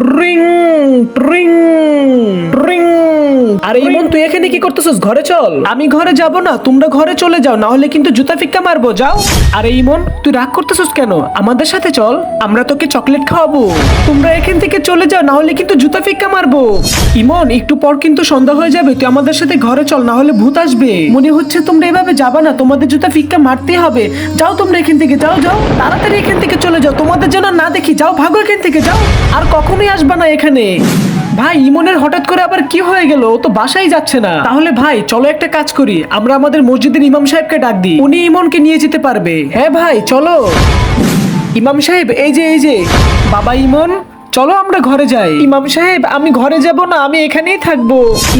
Ring, ring. আরে ইমন তুই এখানে কি করতেছিস? ঘরে চল। আমি ঘরে যাব না তোমরা ঘরে চলে যাও না হলে কিন্তু জুতা ফিক্কা মারবো যাও। আরে ইমন তুই রাগ করতেছিস কেন? আমাদের সাথে চল। আমরা তোকে চকলেট খাওয়াবো। তোমরা এখান থেকে চলে যাও না হলে কিন্তু জুতা ফিক্কা মারবো। ইমন একটু পর কিন্তু সন্ধ্যা হয়ে যাবে তুই আমাদের সাথে ঘরে চল না হলে ভূত আসবে। মনে হচ্ছে তোমরা এভাবে যাবা না তোমাদের জুতা ফিক্কা মারতে হবে। যাও তোমরা এখান থেকে যাও যাও। তাড়াতাড়ি এখান থেকে চলে যাও তোমাদের যেন না দেখি যাও ভাগো এখান থেকে যাও। আর কখনোই আসবা না এখানে। ভাই, ইমনের হঠাৎ করে আবার কি হয়ে গেল? ও তো বাসায় যাচ্ছে না। তাহলে ভাই, চলো একটা কাজ করি। আমরা আমাদের মসজিদের ইমাম সাহেবকে ডাক দিই। উনি ইমনকে নিয়ে যেতে পারবে। হ্যাঁ ভাই, চলো। ইমাম সাহেব, এই যে এই যে। বাবা ইমন চলো আমরা ঘরে যাই। ইমাম সাহেব আমি ঘরে যাব না আমি এখানেই থাকব।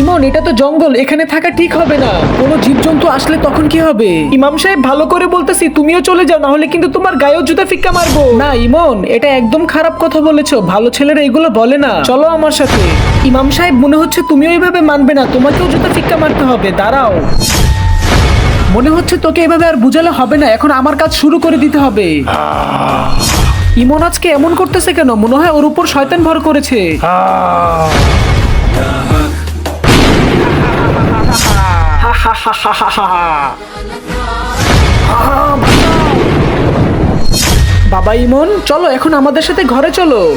ইমন এটা তো জঙ্গল এখানে থাকা ঠিক হবে না। কোনো জীবজন্তু আসলে তখন কি হবে? ইমাম সাহেব ভালো করে বলতেছি তুমিও চলে যাও না হলে কিন্তু তোমার গায়েও জুতা ফিক্কা মারবো। না ইমন এটা একদম খারাপ কথা বলেছ ভালো ছেলেরা এগুলো বলে না। চলো আমার সাথে। ইমাম সাহেব মনে হচ্ছে তুমিও এইভাবে মানবে না তোমাকেও জুতা ফিক্কা মারতে হবে দাঁড়াও। মনে হচ্ছে তোকে এভাবে আর বুঝালে হবে না এখন আমার কাজ শুরু করে দিতে হবে। ইমন আজকে এমন করতেছে কেন? মনে হয় ওর উপর শয়তান ভর করেছে। বাবা ইমন চলো এখন আমাদের সাথে ঘরে চলো।